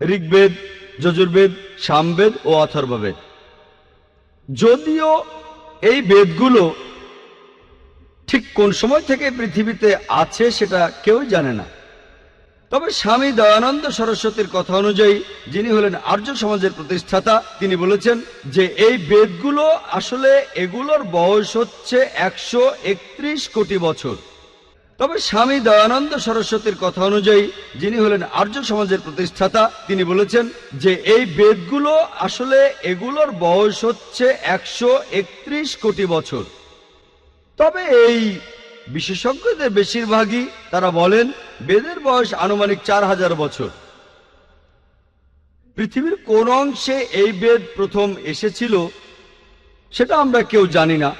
ঋগ্বেদ, যজুর্বেদ, সামবেদ ও অথর্ববেদ। যদিও এই বেদগুলো ঠিক কোন সময় থেকে পৃথিবীতে আছে সেটা কেউ জানে না। তবে স্বামী দয়ানন্দ সরস্বতীর কথা অনুযায়ী যিনি হলেন আর্য সমাজের প্রতিষ্ঠাতা, তিনি বলেছেন যে এই বেদগুলো আসলে এগুলোর বয়স হচ্ছে একশো একত্রিশ কোটি বছর। তবে স্বামী দয়ানন্দ সরস্বতীর কথা অনুযায়ী যিনি হলেন আর্য সমাজের প্রতিষ্ঠাতা, তিনি বলেছেন যে এই বেদগুলো আসলে এগুলোর বয়স হচ্ছে একশো একত্রিশ কোটি বছর। তবে এই বিশেষজ্ঞদের বেশিরভাগই তারা বলেন বেদের বয়স আনুমানিক চার হাজার বছর। পৃথিবীর কোন অংশে এই বেদ প্রথম এসেছিল সেটা আমরা কেউ জানি না।